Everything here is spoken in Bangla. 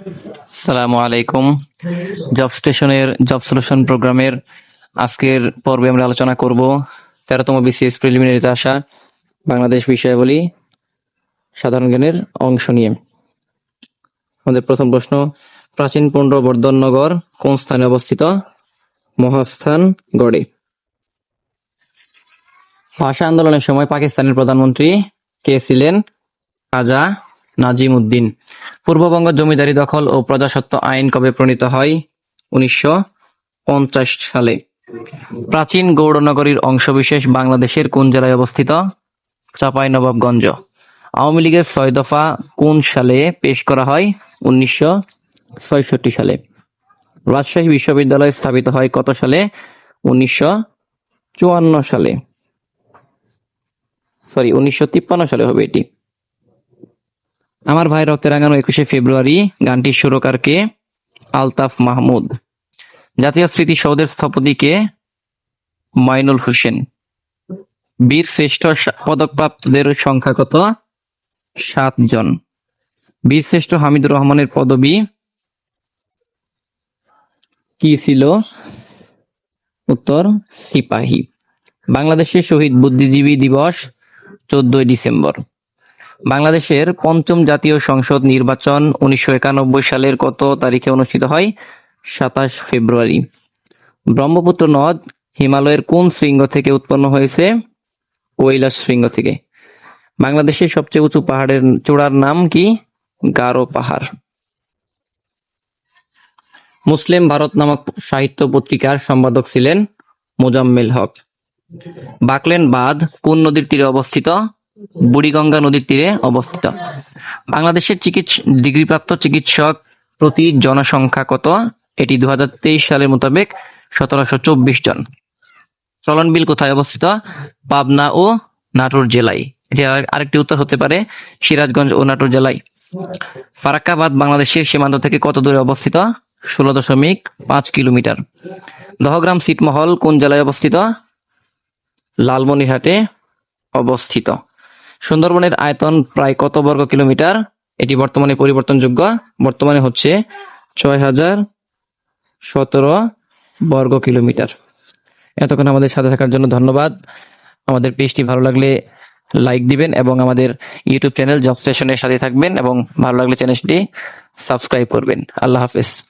আসসালামু আলাইকুম জব স্টেশনের জব সলিউশন প্রোগ্রামের আজকের পর্বে আমরা আলোচনা করব তেরোতম বিসিএস প্রিলিমিনারিতে আসা বাংলাদেশ বিষয়াবলী সাধারণ জ্ঞানের অংশ নিয়ে। আমাদের প্রথম প্রশ্ন, প্রাচীন পুণ্ড্রবর্ধন নগর কোন স্থানে অবস্থিত? মহাস্থান গড়ে। ভাষা আন্দোলনের সময় পাকিস্তানের প্রধানমন্ত্রী কে ছিলেন? খাজা নাজিম উদ্দিন পূর্ববঙ্গ জমিদারি দখল ও প্রজাস্বত্ব আইন কবে প্রণীত হয়? উনিশশো পঞ্চাশ সালে। প্রাচীন গৌড়নগরীর অংশবিশেষ বাংলাদেশের কোন জেলায় অবস্থিত? চাঁপাইনবাবগঞ্জ। আওয়ামী লীগের ছয় দফা কোন সালে পেশ করা হয়? উনিশশো সালে। রাজশাহী বিশ্ববিদ্যালয় স্থাপিত হয় কত সালে? উনিশশো চুয়ান্ন সালে। সরি, উনিশশো তিপ্পান্ন সালে হবে এটি। আমার ভাই রক্তে রাঙানো একুশে ফেব্রুয়ারি গানটির সুরকার কে আলতাফ মাহমুদ। জাতীয় স্মৃতিসৌধের স্থপতি কে মাইনুল হোসেন। বীর শ্রেষ্ঠ পদকপ্রাপ্তদের সংখ্যা কত? সাতজন বীর শ্রেষ্ঠ হামিদুর রহমানের পদবি কি ছিল? উত্তর, সিপাহী। বাংলাদেশের শহীদ বুদ্ধিজীবী দিবস চোদ্দই ডিসেম্বর। বাংলাদেশের পঞ্চম জাতীয় সংসদ নির্বাচন উনিশশো একানব্বই সালের কত তারিখে অনুষ্ঠিত হয়? সাতাশ ফেব্রুয়ারি। ব্রহ্মপুত্র নদ হিমালয়ের কোন শৃঙ্গ থেকে উৎপন্ন হয়েছে? কৈলাস শৃঙ্গ থেকে। বাংলাদেশের সবচেয়ে উঁচু পাহাড়ের চূড়ার নাম কি? গারো পাহাড়। মুসলিম ভারত নামক সাহিত্য পত্রিকার সম্পাদক ছিলেন মোজাম্মেল হক। বাকলেন বাঁধ কোন নদীর তীরে অবস্থিত? বুড়িগঙ্গা নদীর তীরে অবস্থিত। বাংলাদেশের চিকিৎস, ডিগ্রিপ্রাপ্ত চিকিৎসক প্রতি জনসংখ্যা কত? এটি দু হাজার তেইশ সালের মোতাবেক সতেরোশো চব্বিশ জন। চলন বিল কোথায় অবস্থিত? পাবনা ও নাটোর জেলায়। এটি আরেকটি উত্তর হতে পারে, সিরাজগঞ্জ ও নাটোর জেলায়। ফারাক্কাবাদ বাংলাদেশের সীমান্ত থেকে কত দূরে অবস্থিত? ষোলো দশমিক পাঁচ কিলোমিটার। দহগ্রাম ছিটমহল কোন জেলায় অবস্থিত? লালমনিরহাটে অবস্থিত। সুন্দরবনের আয়তন প্রায় কত বর্গ কিলোমিটার? এটি বর্তমানে পরিবর্তনযোগ্য। বর্তমানে হচ্ছে ছয় হাজার সতেরো বর্গ কিলোমিটার। এতক্ষণ আমাদের সাথে থাকার জন্য ধন্যবাদ। আমাদের পেজটি ভালো লাগলে লাইক দিবেন এবং আমাদের ইউটিউব চ্যানেল জব স্টেশনের সাথে থাকবেন এবং ভালো লাগলে চ্যানেলটি সাবস্ক্রাইব করবেন। আল্লাহ হাফেজ।